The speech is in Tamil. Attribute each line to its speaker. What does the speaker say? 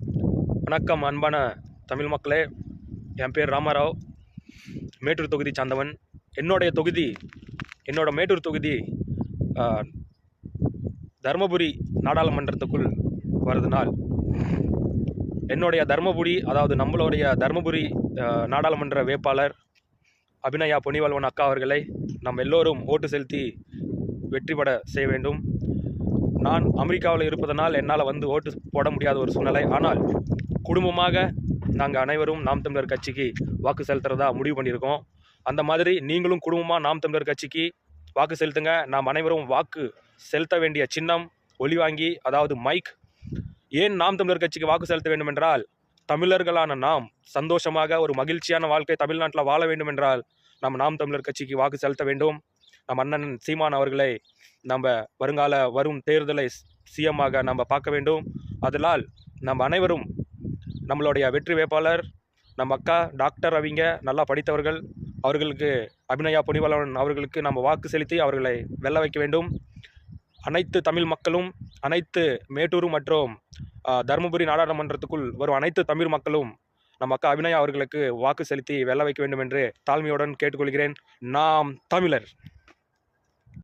Speaker 1: வணக்கம் அன்பான தமிழ் மக்களே. என் பேர் ராமாராவ். மேட்டூர் தொகுதி சார்ந்தவன். என்னுடைய தொகுதி என்னோட மேட்டூர் தொகுதி தருமபுரி நாடாளுமன்றத்துக்குள் வருதுனால் என்னுடைய தருமபுரி அதாவது நம்மளுடைய தருமபுரி நாடாளுமன்ற வேட்பாளர் அபிநயா பொன்னிவல்வன் அக்கா அவர்களை நாம் எல்லோரும் ஓட்டு செலுத்தி வெற்றி பெற செய்ய வேண்டும். நான் அமெரிக்காவில் இருப்பதனால் என்னால் வந்து ஓட்டு போட முடியாத ஒரு சூழ்நிலை. ஆனால் குடும்பமாக நாங்கள் அனைவரும் நாம் தமிழர் கட்சிக்கு வாக்கு செலுத்துறதா முடிவு பண்ணியிருக்கோம். அந்த மாதிரி நீங்களும் குடும்பமாக நாம் தமிழர் கட்சிக்கு வாக்கு செலுத்துங்க. நாம் அனைவரும் வாக்கு செலுத்த வேண்டிய சின்னம் ஒளி வாங்கி அதாவது மைக் ஏன் நாம் தமிழர் கட்சிக்கு வாக்கு செலுத்த வேண்டும் என்றால் தமிழர்களான நாம் சந்தோஷமாக ஒரு மகிழ்ச்சியான வாழ்க்கை தமிழ்நாட்டில் வாழ வேண்டும் என்றால் நாம் தமிழர் கட்சிக்கு வாக்கு செலுத்த வேண்டும். நம் அண்ணன் சீமான் அவர்களை நம்ம வருங்கால வரும் தேர்தலை சிஎம்மாக நம்ம பார்க்க வேண்டும். அதனால் நம் அனைவரும் நம்மளுடைய வெற்றி வேட்பாளர் நம்ம அக்கா டாக்டர் அவங்க நல்லா படித்தவர்கள் அவர்களுக்கு அபிநயா பொனிவலவன் அவர்களுக்கு நம்ம வாக்கு செலுத்தி அவர்களை வெல்ல வைக்க வேண்டும். அனைத்து தமிழ் மக்களும் அனைத்து மேட்டூர் மற்றும் தருமபுரி நாடாளுமன்றத்துக்குள் வரும் அனைத்து தமிழ் மக்களும் நம்ம அக்கா அபிநயா அவர்களுக்கு வாக்கு செலுத்தி வெல்ல வைக்க வேண்டும் என்று தாழ்மையுடன் கேட்டுக்கொள்கிறேன். நாம் தமிழர்.